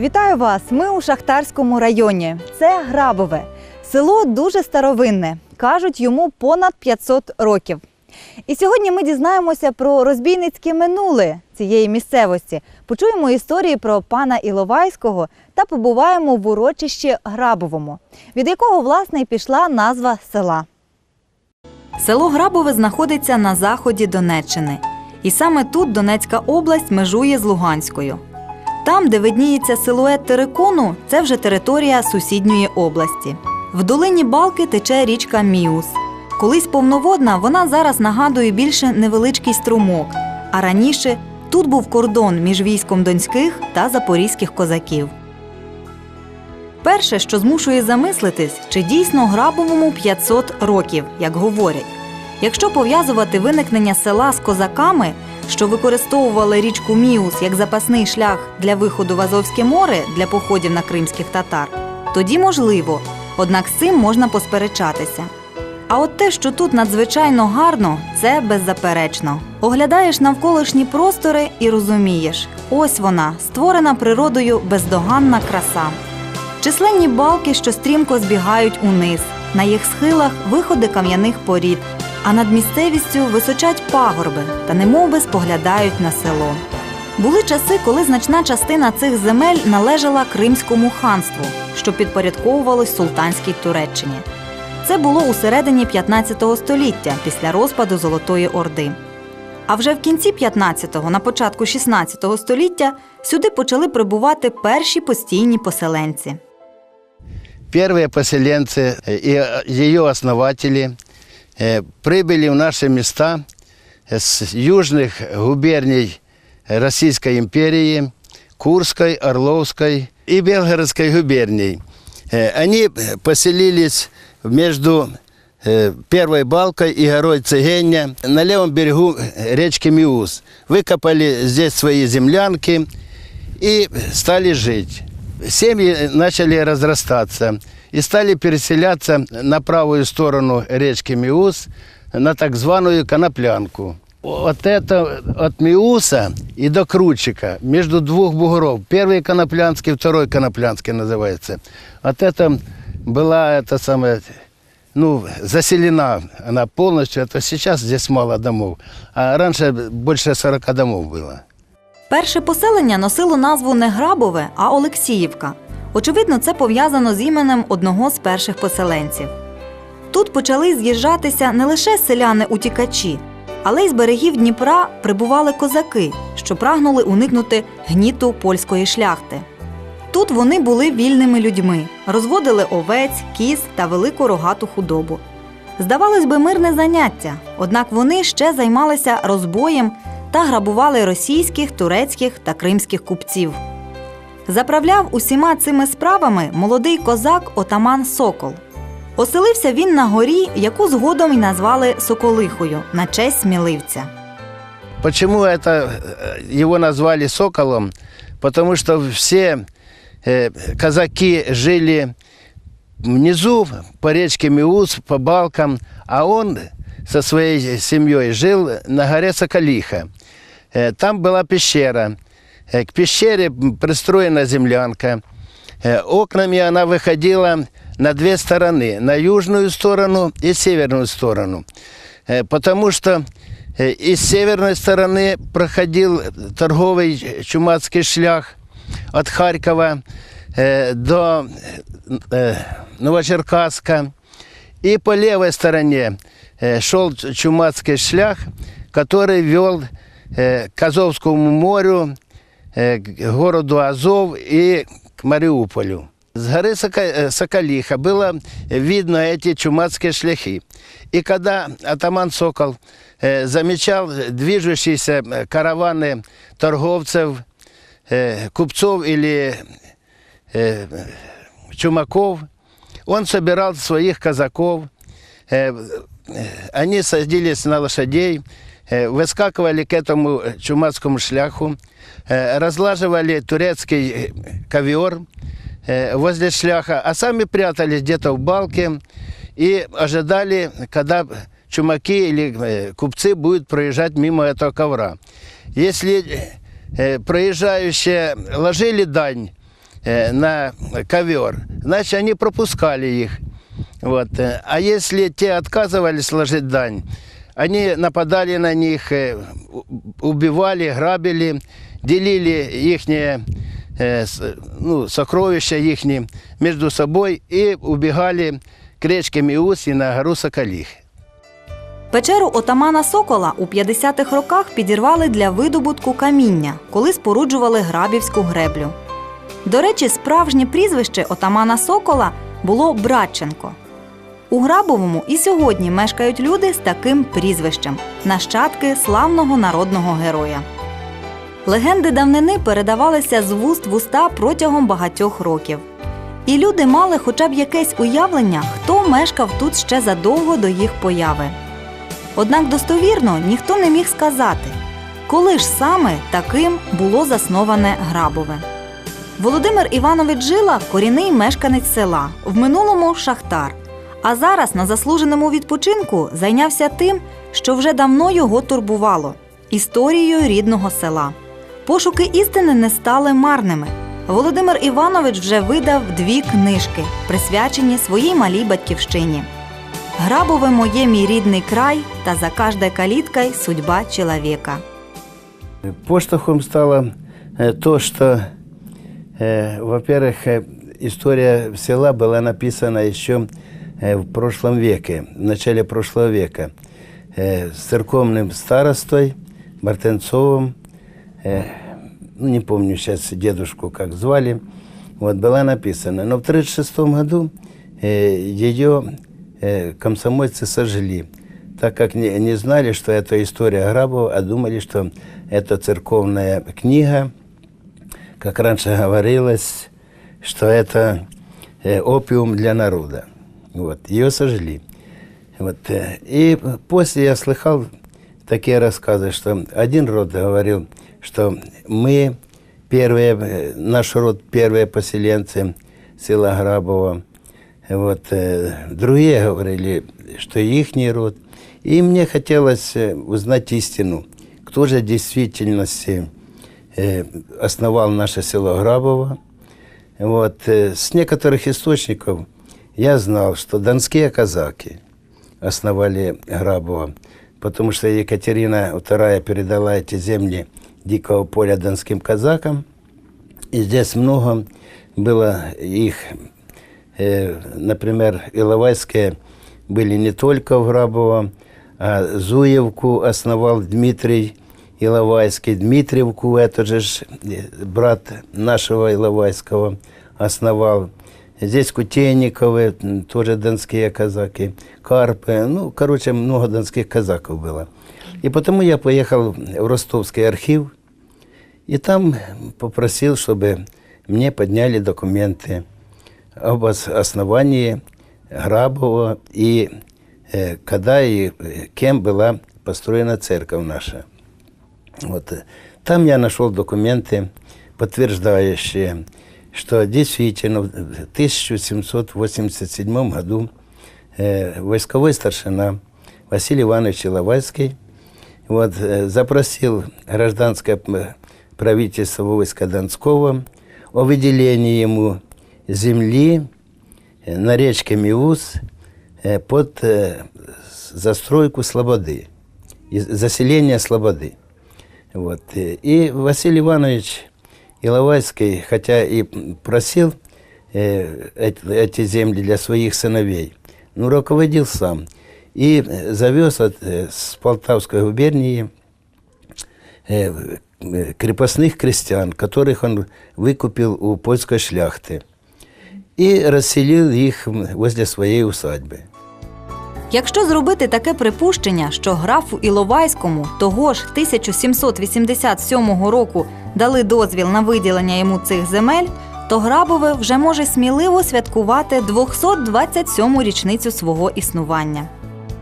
Вітаю вас! Ми у Шахтарському районі. Це Грабове. Село дуже старовинне. Кажуть, йому понад 500 років. І сьогодні ми дізнаємося про розбійницьке минуле цієї місцевості. Почуємо історії про пана Іловайського та побуваємо в урочищі Грабовому, від якого власне і пішла назва села. Село Грабове знаходиться на заході Донеччини. І саме тут Донецька область межує з Луганською. Там, де видніється силует терикону, це вже територія сусідньої області. В долині Балки тече річка Міус. Колись повноводна, вона зараз нагадує більше невеличкий струмок. А раніше тут був кордон між військом донських та запорізьких козаків. Перше, що змушує замислитись, чи дійсно грабовому 500 років, як говорять. Якщо пов'язувати виникнення села з козаками, що використовували річку Міус як запасний шлях для виходу в Азовське море для походів на кримських татар, тоді можливо, однак з цим можна посперечатися. А от те, що тут надзвичайно гарно, це беззаперечно. Оглядаєш навколишні простори і розумієш, ось вона, створена природою бездоганна краса. Численні балки, що стрімко збігають униз, на їх схилах виходи кам'яних порід, а над місцевістю височать пагорби та немовби споглядають на село. Були часи, коли значна частина цих земель належала Кримському ханству, що підпорядковувалось султанській Туреччині. Це було у середині 15 століття після розпаду Золотої Орди. А вже в кінці 15-го, на початку 16 століття сюди почали прибувати перші постійні поселенці. Первые поселенцы э, и э, ее основатели э, прибыли в наши места э, с южных губерний Российской империи, Курской, Орловской и Белгородской губерний. Э, Они э, поселились между э, Первой Балкой и горой Цегенья на левом берегу э, речки Миус. Выкопали здесь свои землянки и стали жить. Семьи начали разрастаться и стали переселяться на правую сторону речки Миус, на так званую Коноплянку. Вот это от Миуса и до Крутчика, между двух бугров. Первый Коноплянский, второй Коноплянский называется. Вот это была эта самая, ну, заселена она полностью. Это сейчас здесь мало домов. А раньше больше 40 домов было. Перше поселення носило назву не Грабове, а Олексіївка. Очевидно, це пов'язано з іменем одного з перших поселенців. Тут почали з'їжджатися не лише селяни-утікачі, але й з берегів Дніпра прибували козаки, що прагнули уникнути гніту польської шляхти. Тут вони були вільними людьми, розводили овець, кіз та велику рогату худобу. Здавалось би, мирне заняття, однак вони ще займалися розбоєм та грабували російських, турецьких та кримських купців. Заправляв усіма цими справами молодий козак отаман Сокол. Оселився він на горі, яку згодом й назвали Соколихою на честь сміливця. Почему это э, его назвали соколом? Потому что все э, казаки жили внизу по речке Миус, по балкам, а он со своей семьей жил на горе Соколиха. Э, Там была пещера. Э, К пещере пристроена землянка. Э, Окнами она выходила на две стороны, на южную сторону и северную сторону. Э, Потому что из северной стороны проходил торговый чумацкий шлях от Харькова до Новочеркасска. И по левой стороне шел чумацкий шлях, который вел к Азовскому морю, городу Азов и к Мариуполю. С горы Сока- э, Соколиха было видно эти чумацкие шляхи. И когда атаман Сокол э, замечал движущиеся э, караваны торговцев, э, купцов или э, чумаков, он собирал своих казаков, э, э, они садились на лошадей, э, выскакивали к этому чумацкому шляху, э, разлаживали турецкий э, ковер э, возле шляха, а сами прятались где-то в балке и ожидали, когда чумаки или э, купцы будут проезжать мимо этого ковра. Если э, проезжающие ложили дань э, на ковер, значит, они пропускали их. Вот. э. А если те отказывались сложить дань, они нападали на них, э, убивали, грабили, делили их ну, сокровища их между собой и убегали к речке Миус и на гору Соколих. Печеру отамана Сокола у 50-х роках підірвали для видобутку каміння, коли споруджували грабівську греблю. До речі, справжнє прізвище отамана Сокола було Братченко. У Грабовому і сьогодні мешкають люди з таким прізвищем нащадки славного народного героя. Легенди давнини передавалися з вуст в уста протягом багатьох років. І люди мали хоча б якесь уявлення, хто мешкав тут ще задовго до їх появи. Однак достовірно ніхто не міг сказати, коли ж саме таким було засноване Грабове. Володимир Іванович Жила корінний мешканець села, в минулому шахтар. А зараз на заслуженому відпочинку зайнявся тим, що вже давно його турбувало історією рідного села. Пошуки істини не стали марними. Володимир Іванович вже видав дві книжки, присвячені своїй малій батьківщині. Грабове моє мій рідний край та за каждой калиткой судьба человека. Поштовхом стало э, то, что, э, во-первых, э, история села была написана еще э, в прошлом веке, в начале прошлого века, э, с церковным старостой Мартенцовым, э, ну, не помню сейчас дедушку как звали, вот, была написана. Но в 1936 году э, ее э, комсомольцы сожгли, так как не, не знали, что это история Грабова, а думали, что это церковная книга, как раньше говорилось, что это э, опиум для народа. Вот, ее сожгли. Вот, э, и после я слыхал такие рассказы, что один род говорил, что мы первые, э, наш род первые поселенцы села Грабова. Вот, э, другие говорили, что их род. И мне хотелось узнать истину, кто же в действительности основал наше село Грабово. Вот, с некоторых источников я знал, что донские казаки основали Грабово, потому что Екатерина II передала эти земли дикого поля донским казакам, и здесь много было их, э, например, Иловайские были не только в Грабово, а Зуевку основал Дмитрий Иловайский, Дмитриевку, это же ж, э, брат нашего Иловайского основал. Здесь Кутейниковы, м, тоже донские казаки, Карпы, ну, короче, много донских казаков было. И потому я поехал в Ростовский архив, и там попросил, чтобы мне подняли документы об ос- основании Грабова и э, когда и э, кем была построена церковь наша. Вот. э, Там я нашел документы, подтверждающие, что действительно в 1787 году э, войсковой старшина Василий Иванович Иловайский вот, э, запросил гражданское м, правительство войска Донского о выделении ему земли э, на речке Миус э, под э, с- застройку Слободы, и заселение Слободы. Вот. э, И Василий Иванович Иловайский, хотя и просил э, эт- эти земли для своих сыновей, но руководил сам. И э, завез от, э, с Полтавской губернии э, э, крепостных крестьян, которых он выкупил у польской шляхты, и расселил их м, возле своей усадьбы. Якщо зробити таке припущення, що графу Іловайському того ж 1787 року дали дозвіл на виділення йому цих земель, то Грабове вже може сміливо святкувати 227-му річницю свого існування.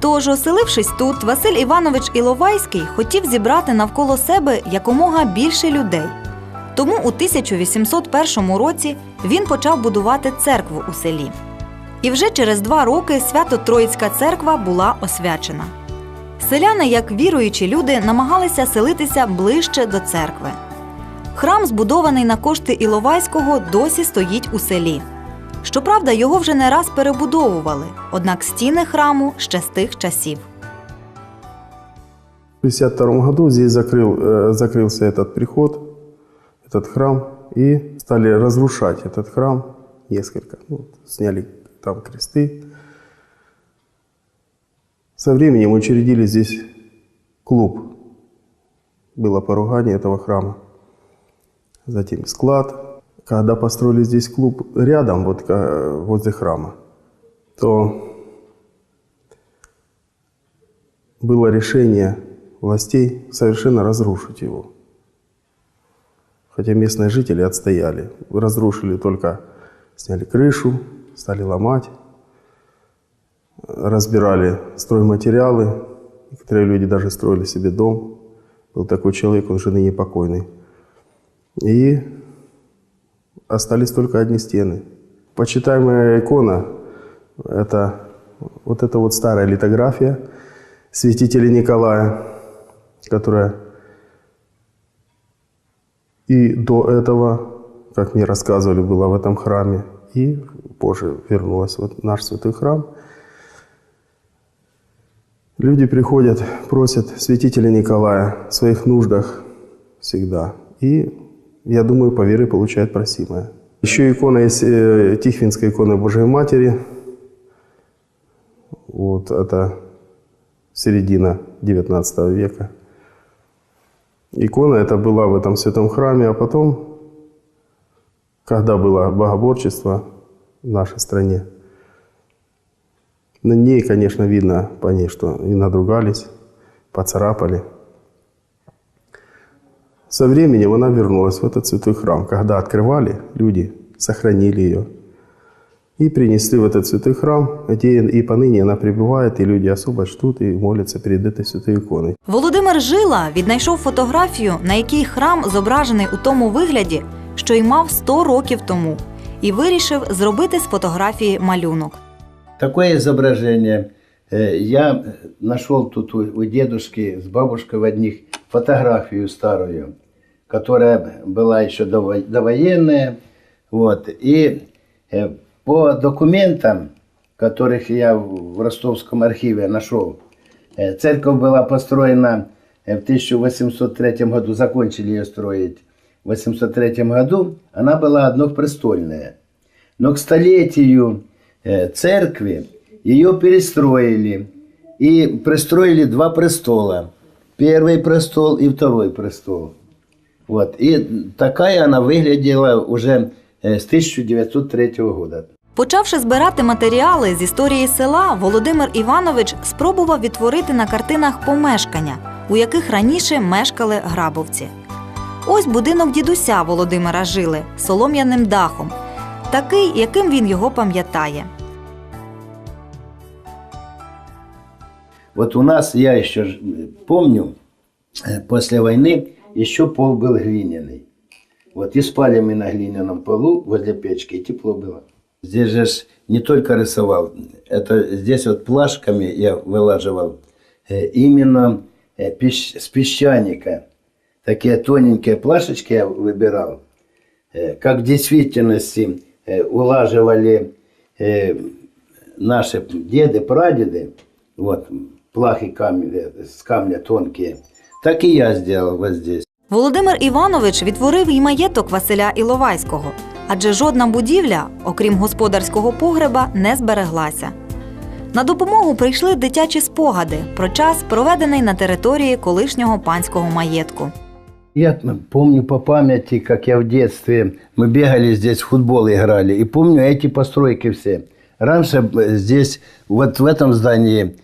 Тож, оселившись тут, Василь Іванович Іловайський хотів зібрати навколо себе якомога більше людей. Тому у 1801 році він почав будувати церкву у селі. І вже через два роки свято Троїцька церква була освячена. Селяни, як віруючі люди, намагалися селитися ближче до церкви. Храм, збудований на кошти Іловайського, досі стоїть у селі. Щоправда, його вже не раз перебудовували, однак стіни храму ще з тих часів. В 1952 году здесь закрыл, э, закрылся этот приход, этот храм, и стали разрушать этот храм несколько. Ну, сняли там кресты. Со временем учредили здесь клуб. Было поругание этого храма. Затем склад. Когда построили здесь клуб рядом, вот ка- возле храма, то было решение властей совершенно разрушить его. Хотя местные жители отстояли. Разрушили только, сняли крышу, стали ломать, разбирали стройматериалы. Некоторые люди даже строили себе дом. Был такой человек, он жены непокойный. И остались только одни стены. Почитаемая икона – это вот эта вот старая литография святителя Николая, которая и до этого, как мне рассказывали, была в этом храме, и позже вернулась в наш святой храм. Люди приходят, просят святителя Николая в своих нуждах всегда. И, я думаю, по вере получают просимое. Еще икона есть, э, Тихвинская икона Божией Матери. Вот это середина 19 века. Икона эта была в этом святом храме, а потом, когда было богоборчество в нашей стране, на ней, конечно, видно по ней, что и надругались, поцарапали. Со временем она вернулась в этот святой храм. Когда открывали, люди сохранили ее и принесли в этот святой храм, где и поныне она пребывает, и люди особо ждут и молятся перед этой святой иконой. Володимир Жила віднайшов фотографію, на якій храм зображений у тому вигляді, що й мав 100 років тому, і вирішив зробити з фотографії малюнок. Такое изображение э, я нашел тут у, у дедушки с бабушкой в одних фотографию старую, Которая была еще дово- довоенная. Вот. И э, по документам, которых я в ростовском архиве нашел, э, церковь была построена э, в 1803 году, закончили ее строить в 1803 году, она была однопрестольная. Но к столетию церкви ее перестроили и пристроили два престола. Первый престол и второй престол. Вот. И такая она выглядела уже э, с 1903 года. Почавши збирати матеріали з історії села, Володимир Іванович спробував відтворити на картинах помешкання, у яких раніше мешкали грабовці. Ось будинок дідуся Володимира жили з солом'яним дахом, такий, яким він його пам'ятає. Вот у нас, я еще ж- помню, э, после войны еще пол был глиняный. Вот и спали мы на глиняном полу возле печки, и тепло было. Здесь же не только рисовал, это здесь вот плашками я вылаживал э, именно э, с песчаника. Такие тоненькие плашечки я выбирал, э, как в действительности улаживали наши деды, прадеды, вот, плахи камня, с камня тонкие, так и я сделал вот здесь. Володимир Іванович відтворив і маєток Василя Іловайського, адже жодна будівля, окрім господарського погреба, не збереглася. На допомогу прийшли дитячі спогади про час, проведений на території колишнього панського маєтку. Я помню по памяти, как я в детстве, мы бегали здесь, в футбол играли, и помню эти постройки все. Раньше б- здесь, вот в этом здании,